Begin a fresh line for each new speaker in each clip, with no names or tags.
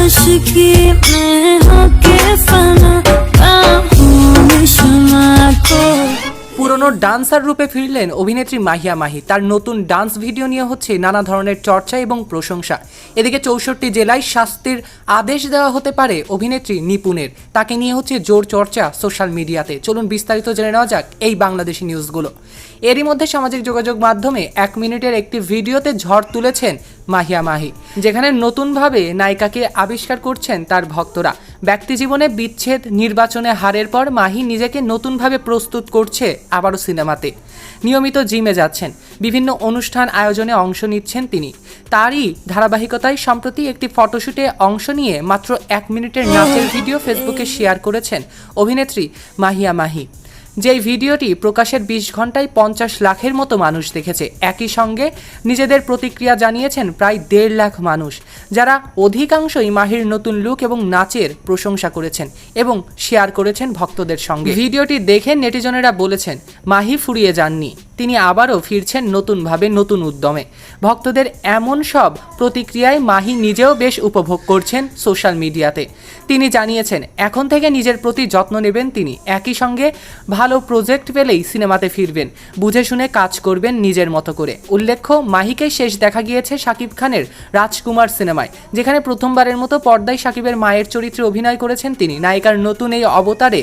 आशिकी में होके फना हूँ मिशमा को
পুরনো ডান্সার রূপে ফিরলেন অভিনেত্রী মাহিয়া মাহি তার নতুন ডান্স ভিডিও নিয়ে হচ্ছে নানা ধরনের চর্চা এবং প্রশংসা এদিকে চৌষট্টি জেলায় শাস্তির আদেশ দেওয়া হতে পারে অভিনেত্রী নিপুণের তাকে নিয়ে হচ্ছে জোর চর্চা সোশ্যাল মিডিয়াতে চলুন বিস্তারিত জেনে নেওয়া যাক এই বাংলাদেশি নিউজগুলো এরই মধ্যে সামাজিক যোগাযোগ মাধ্যমে এক মিনিটের একটি ভিডিওতে ঝড় তুলেছেন মাহিয়া মাহি যেখানে নতুনভাবে নায়িকাকে আবিষ্কার করছেন তার ভক্তরা। ব্যক্তিজীবনে বিচ্ছেদ নির্বাচনে হারের পর মাহি নিজেকে নতুনভাবে প্রস্তুত করছে আবারও সিনেমাতে। নিয়মিত জিমে যাচ্ছেন। বিভিন্ন অনুষ্ঠান আয়োজনে অংশ নিচ্ছেন তিনি। তারই ধারাবাহিকতায় সম্প্রতি একটি ফটোশুটে অংশ নিয়ে মাত্র এক মিনিটের নাচের ভিডিও ফেসবুকে শেয়ার করেছেন অভিনেত্রী মাহিয়া মাহি যেই ভিডিওটি প্রকাশের বিশ ঘন্টায় পঞ্চাশ লাখের মতো মানুষ দেখেছে, একই সঙ্গে নিজেদের প্রতিক্রিয়া জানিয়েছেন প্রায় দেড় লাখ মানুষ, যারা অধিকাংশই মাহির নতুন লুক এবং নাচের প্রশংসা করেছেন এবং শেয়ার করেছেন ভক্তদের সঙ্গে। ভিডিওটি দেখে নেটিজনেরা বলেছেন, মাহি ফুরিয়ে যাননি। তিনি আবারও ফিরছেন নতুনভাবে নতুন উদ্যমে। ভক্তদের এমন সব প্রতিক্রিয়ায় মাহি নিজেও বেশ উপভোগ করছেন সোশ্যাল মিডিয়াতে। তিনি জানিয়েছেন, এখন থেকে নিজের প্রতি যত্ন নেবেন তিনি। একই সঙ্গে ভালো প্রজেক্ট পেলেই সিনেমাতে ফিরবেন। বুঝে শুনে কাজ করবেন নিজের মতো করে। উল্লেখ্য, মাহিকে শেষ দেখা গিয়েছে শাকিব খানের রাজকুমার সিনেমায়, যেখানে প্রথমবারের মতো পর্দায় শাকিবের মায়ের চরিত্রে অভিনয় করেছেন তিনি। নায়িকার নতুন এই অবতারে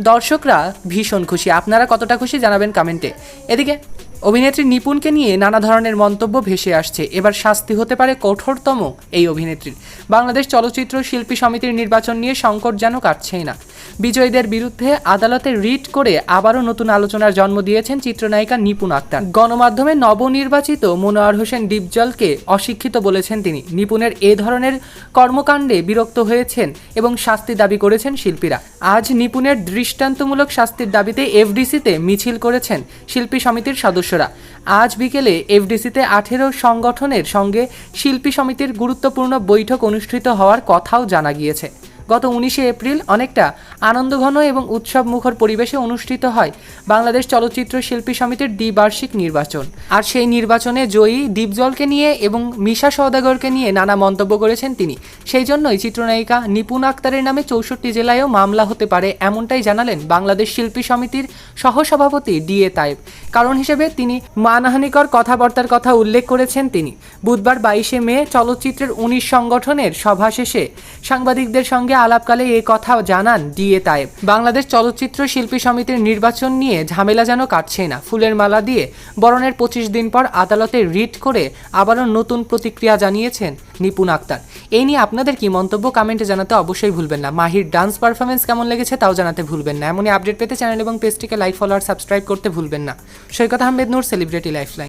দর্শকরা ভীষণ খুশি। আপনারা কতটা খুশি জানাবেন কমেন্টে। এদিকে অভিনেত্রী নিপুণকে নিয়ে নানা ধরনের মন্তব্য ভেসে আসছে। এবার শাস্তি হতে পারে কঠোরতম এই অভিনেত্রীর। বাংলাদেশ চলচ্চিত্র শিল্পী সমিতির নির্বাচন নিয়ে সংকট যেন কাটছেই না। বিজয়ীদের বিরুদ্ধে আদালতে রিট করে আবারও নতুন আলোচনার জন্ম দিয়েছেন চিত্রনায়িকা নিপুণ আক্তার। গণমাধ্যমে নবনির্বাচিত মনোয়ার হোসেন ডিপজলকে অশিক্ষিত বলেছেন তিনি। নিপুণের এ ধরনের কর্মকাণ্ডে বিরক্ত হয়েছেন এবং শাস্তি দাবি করেছেন শিল্পীরা। আজ নিপুণের দৃষ্টান্তমূলক শাস্তির দাবিতে এফডিসিতে মিছিল করেছেন শিল্পী সমিতির সদস্যরা। আজ বিকেলে এফডিসিতে আঠেরো সংগঠনের সঙ্গে শিল্পী সমিতির গুরুত্বপূর্ণ বৈঠক অনুষ্ঠিত হওয়ার কথাও জানা গিয়েছে। গত উনিশে এপ্রিল অনেকটা আনন্দঘন এবং উৎসব মুখর পরিবেশে অনুষ্ঠিত হয় বাংলাদেশ চলচ্চিত্র শিল্পী সমিতির দ্বিবার্ষিক নির্বাচন। আর সেই নির্বাচনে জয়ী দীপজলকে নিয়ে এবং মিশা সওদাগরকে নিয়ে নানা মন্তব্য করেছেন তিনি। সেই জন্যই চিত্রনায়িকা নিপুণ আক্তারের নামে চৌষট্টি জেলায়ও মামলা হতে পারে এমনটাই জানালেন বাংলাদেশ শিল্পী সমিতির সহসভাপতি ডিএ তায়েব। কারণ হিসেবে তিনি মানহানিকর কথাবার্তার কথা উল্লেখ করেছেন তিনি। বুধবার বাইশে মে চলচ্চিত্রের উনিশ সংগঠনের সভা শেষে সাংবাদিকদের সঙ্গে আলাপকালে এ কথা জানান ডিএ তায়েব। বাংলাদেশ চলচ্চিত্র শিল্পী সমিতির নির্বাচন নিয়ে ঝামেলা যেন কাটছে না। ফুলের মালা দিয়ে বরণের পঁচিশ দিন পর আদালতে রিট করে আবারও নতুন প্রতিক্রিয়া জানিয়েছেন নিপুণ আক্তার। এই নিয়ে আপনাদের কি মন্তব্য কমেন্টে জানাতে অবশ্যই ভুলবেন না। মাহির ডান্স পারফরমেন্স কেমন লেগেছে তাও জানাতে ভুলবেন না। এমনই আপডেট পেতে চ্যানেল এবং পেজটিকে লাইক, ফলো আর সাবস্ক্রাইব করতে ভুলবেন না। Saikat Ahmed Noor, celebrity lifeline.